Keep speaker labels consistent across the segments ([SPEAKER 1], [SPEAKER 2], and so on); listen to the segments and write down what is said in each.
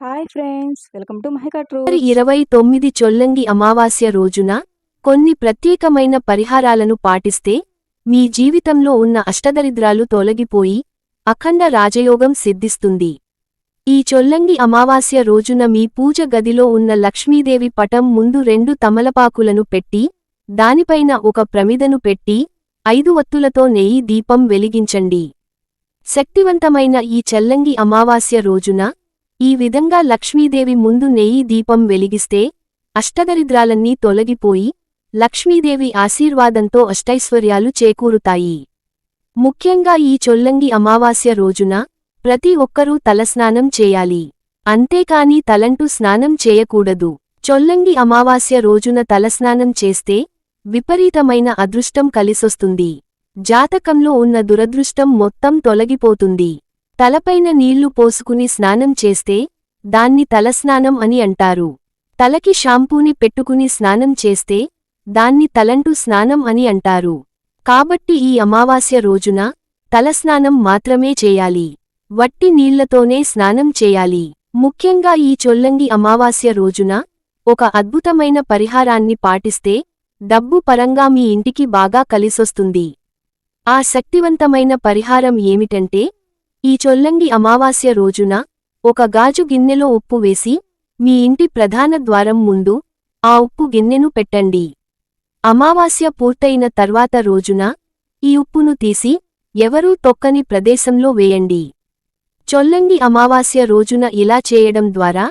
[SPEAKER 1] Hi friends welcome to
[SPEAKER 2] మహికట్రూ ఇరవై తొమ్మిది చొల్లంగి అమావాస్య రోజున కొన్ని ప్రత్యేకమైన పరిహారాలను పాటిస్తే మీ జీవితంలో ఉన్న అష్టదరిద్రాలు తొలగిపోయి అఖండ రాజయోగం సిద్ధిస్తుంది. ఈ చొల్లంగి అమావాస్య రోజున మీ పూజ గదిలో ఉన్న లక్ష్మీదేవి పటం ముందు రెండు తమలపాకులను పెట్టి దానిపైన ఒక ప్రమిదను పెట్టి ఐదు వత్తులతో నెయ్యి దీపం వెలిగించండి. శక్తివంతమైన ఈ చల్లంగి అమావాస్య రోజున ఈ విధంగా లక్ష్మీదేవి ముందు నెయ్యి దీపం వెలిగిస్తే అష్టదరిద్రాలన్నీ తొలగిపోయి లక్ష్మీదేవి ఆశీర్వాదంతో అష్టైశ్వర్యాలు చేకూరుతాయి. ముఖ్యంగా ఈ చొల్లంగి అమావాస్య రోజున ప్రతి ఒక్కరూ తలస్నానం చేయాలి. అంతేకాని తలంటూ స్నానం చేయకూడదు. చొల్లంగి అమావాస్య రోజున తలస్నానం చేస్తే విపరీతమైన అదృష్టం కలిసొస్తుంది. జాతకంలో ఉన్న దురదృష్టం మొత్తం తొలగిపోతుంది. తలపైన నీళ్ళు పోసుకుని స్నానం చేస్తే దాన్ని తలస్నానం అని అంటారు. తలకి షాంపూని పెట్టుకుని స్నానం చేస్తే దాన్ని తలంటు స్నానం అని అంటారు. కాబట్టి ఈ అమావాస్య రోజున తలస్నానం మాత్రమే చేయాలి. వట్టి నీళ్ళతోనే స్నానం చేయాలి. ముఖ్యంగా ఈ చొల్లంగి అమావాస్య రోజున ఒక అద్భుతమైన పరిహారాన్ని పాటిస్తే డబ్బు పరంగా మీ ఇంటికి బాగా కలిసొస్తుంది. ఆ శక్తివంతమైన పరిహారం ఏమిటంటే ఈ చొల్లంగి అమావాస్య రోజున ఒక గాజు గిన్నెలో ఉప్పు వేసి మీ ఇంటి ప్రధాన ద్వారం ముందు ఆ ఉప్పు గిన్నెను పెట్టండి. అమావాస్య పూర్తయిన తర్వాత రోజున ఈ ఉప్పును తీసి ఎవరూ తొక్కని ప్రదేశంలో వేయండి. చొల్లంగి అమావాస్య రోజున ఇలా చేయడం ద్వారా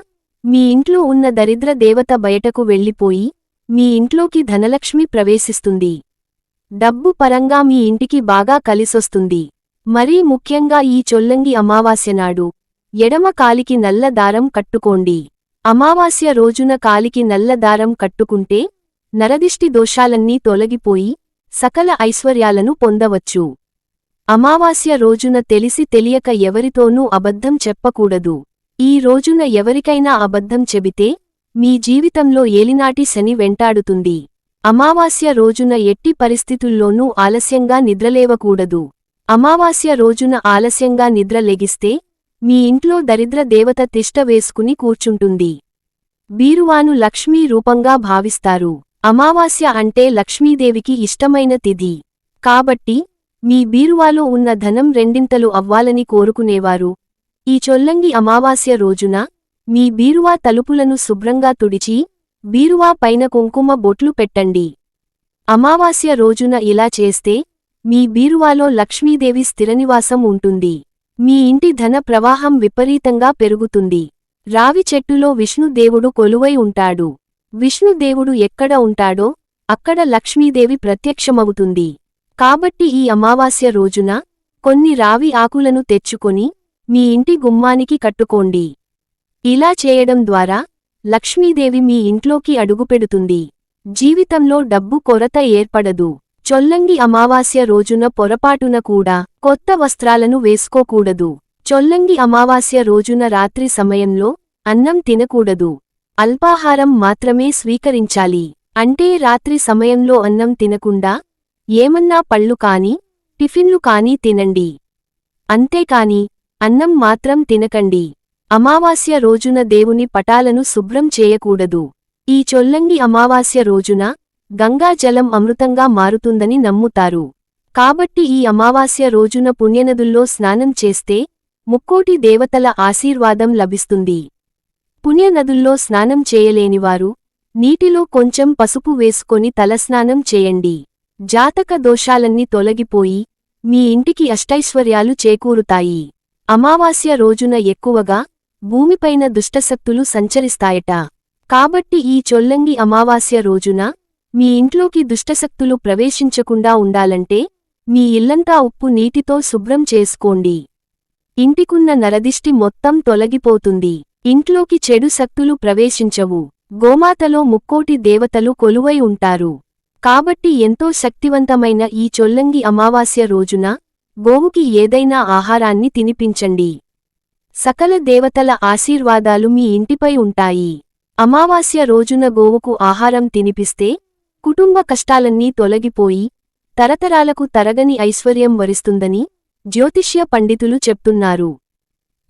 [SPEAKER 2] మీ ఇంట్లో ఉన్న దరిద్ర దేవత బయటకు వెళ్ళిపోయి మీ ఇంట్లోకి ధనలక్ష్మి ప్రవేశిస్తుంది. డబ్బు పరంగా మీ ఇంటికి బాగా కలిసొస్తుంది. మరీ ముఖ్యంగా ఈ చొల్లంగి అమావాస్య నాడు. ఎడమ కాలికి నల్ల దారం కట్టుకోండి. అమావాస్య రోజున కాలికి నల్ల దారం కట్టుకుంటే నరదిష్టి దోషాలన్నీ తొలగిపోయి సకల ఐశ్వర్యాలను పొందవచ్చు. అమావాస్య రోజున తెలిసి తెలియక ఎవరితోనూ అబద్ధం చెప్పకూడదు. ఈ రోజున ఎవరికైనా అబద్ధం చెబితే మీ జీవితంలో ఏలినాటి శని వెంటాడుతుంది. అమావాస్య రోజున ఎట్టి పరిస్థితుల్లోనూ ఆలస్యంగా నిద్రలేవకూడదు. అమావాస్య రోజున ఆలస్యంగా నిద్ర లెగిస్తే మీ ఇంట్లో దరిద్ర దేవత తిష్ట వేసుకుని కూర్చుంటుంది. బీరువాను లక్ష్మీ రూపంగా భావిస్తారు. అమావాస్య అంటే లక్ష్మీదేవికి ఇష్టమైన తిది కాబట్టి మీ బీరువాలో ఉన్న ధనం రెండింతలు అవ్వాలని కోరుకునేవారు. ఈ చొల్లంగి అమావాస్య రోజున మీ బీరువా తలుపులను శుభ్రంగా తుడిచి బీరువా పైన కుంకుమ బొట్లు పెట్టండి. అమావాస్య రోజున ఇలా చేస్తే మీ బీరువాలో లక్ష్మీదేవి స్థిరనివాసం ఉంటుంది. మీ ఇంటి ధన ప్రవాహం విపరీతంగా పెరుగుతుంది. రావి చెట్టులో విష్ణుదేవుడు కొలువై ఉంటాడు. విష్ణుదేవుడు ఎక్కడ ఉంటాడో అక్కడ లక్ష్మీదేవి ప్రత్యక్షమవుతుంది. కాబట్టి ఈ అమావాస్య రోజున కొన్ని రావి ఆకులను తెచ్చుకొని మీ ఇంటి గుమ్మానికి కట్టుకోండి. ఇలా చేయడం ద్వారా లక్ష్మీదేవి మీ ఇంట్లోకి అడుగుపెడుతుంది. జీవితంలో డబ్బు కొరత ఏర్పడదు. చొల్లంగి అమావాస్య రోజున పొరపాటున కూడా కొత్త వస్త్రాలను వేసుకోకూడదు. చొల్లంగి అమావాస్య రోజున రాత్రి సమయంలో అన్నం తినకూడదు. అల్పాహారం మాత్రమే స్వీకరించాలి. అంటే రాత్రి సమయంలో అన్నం తినకుండా ఏమన్నా పళ్ళు కాని టిఫిన్లు కానీ తినండి. అంతేకాని అన్నం మాత్రం తినకండి. అమావాస్య రోజున దేవుని పటాలను శుభ్రం చేయకూడదు. ఈ చొల్లంగి అమావాస్య రోజున గంగాజలం అమృతంగా మారుతుందని నమ్ముతారు. కాబట్టి ఈ అమావాస్య రోజున పుణ్యనదుల్లో స్నానం చేస్తే ముక్కోటి దేవతల ఆశీర్వాదం లభిస్తుంది. పుణ్యనదుల్లో స్నానం చేయలేనివారు నీటిలో కొంచెం పసుపు వేసుకొని తలస్నానం చేయండి. జాతక దోషాలన్నీ తొలగిపోయి మీ ఇంటికి అష్టైశ్వర్యాలు చేకూరుతాయి. అమావాస్య రోజున ఎక్కువగా భూమిపైన దుష్టశక్తులు సంచరిస్తాయట. కాబట్టి ఈ చొల్లంగి అమావాస్య రోజున మీ ఇంట్లోకి దుష్టశక్తులు ప్రవేశించకుండా ఉండాలంటే మీ ఇల్లంతా ఉప్పు నీటితో శుభ్రం చేసుకోండి. ఇంటికున్న నరదిష్టి మొత్తం తొలగిపోతుంది. ఇంట్లోకి చెడు శక్తులు ప్రవేశించవు. గోమాతలో ముక్కోటి దేవతలు కొలువై ఉంటారు. కాబట్టి ఎంతో శక్తివంతమైన ఈ చొల్లంగి అమావాస్య రోజున గోవుకి ఏదైనా ఆహారాన్ని తినిపించండి. సకల దేవతల ఆశీర్వాదాలు మీ ఇంటిపై ఉంటాయి. అమావాస్య రోజున గోవుకు ఆహారం తినిపిస్తే కుటుంబ కష్టాలన్నీ తొలగిపోయి తరతరాలకు తరగని ఐశ్వర్యం వరిస్తుందని జ్యోతిష్య పండితులు చెప్తున్నారు.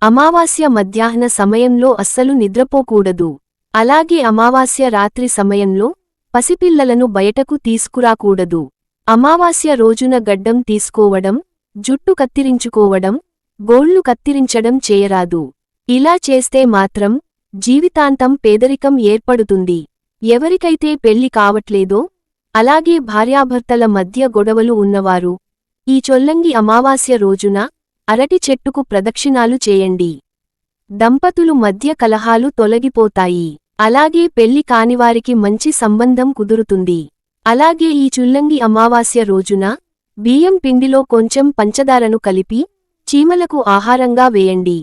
[SPEAKER 2] అమావాస్య మధ్యాహ్న సమయంలో అస్సలు నిద్రపోకూడదు. అలాగే అమావాస్య రాత్రి సమయంలో పసిపిల్లలను బయటకు తీసుకురాకూడదు. అమావాస్య రోజున గడ్డం తీసుకోవడం జుట్టు కత్తిరించుకోవడం గోళ్ళు కత్తిరించడం చేయరాదు. ఇలా చేస్తే మాత్రం జీవితాంతం పేదరికం ఏర్పడుతుంది. ఎవరికైతే పెళ్ళి కావట్లేదో అలాగే భార్యాభర్తల మధ్య గొడవలు ఉన్నవారు ఈ చొల్లంగి అమావాస్య రోజున అరటి చెట్టుకు ప్రదక్షిణాలు చేయండి. దంపతులు మధ్య కలహాలు తొలగిపోతాయి. అలాగే పెళ్ళి కానివారికి మంచి సంబంధం కుదురుతుంది. అలాగే ఈ చుల్లంగి అమావాస్య రోజున బియ్యం పిండిలో కొంచెం పంచదారను కలిపి చీమలకు ఆహారంగా వేయండి.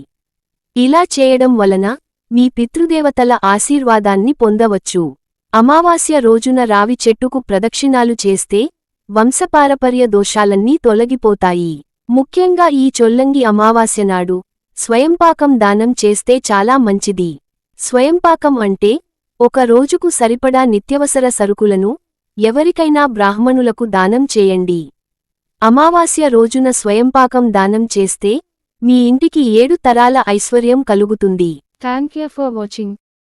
[SPEAKER 2] ఇలా చేయడం వలన మీ పితృదేవతల ఆశీర్వాదాన్ని పొందవచ్చు. అమావాస్య రోజున రావి చెట్టుకు ప్రదక్షిణాలు చేస్తే వంశపారపర్య దోషాలన్నీ తొలగిపోతాయి. ముఖ్యంగా ఈ చొల్లంగి అమావాస్య నాడు స్వయంపాకం దానం చేస్తే చాలా మంచిది. స్వయంపాకం అంటే ఒక రోజుకు సరిపడా నిత్యవసర సరుకులను ఎవరికైనా బ్రాహ్మణులకు దానం చేయండి. అమావాస్య రోజున స్వయంపాకం దానం చేస్తే మీ ఇంటికి ఏడు తరాల ఐశ్వర్యం కలుగుతుంది.
[SPEAKER 3] Thank you for watching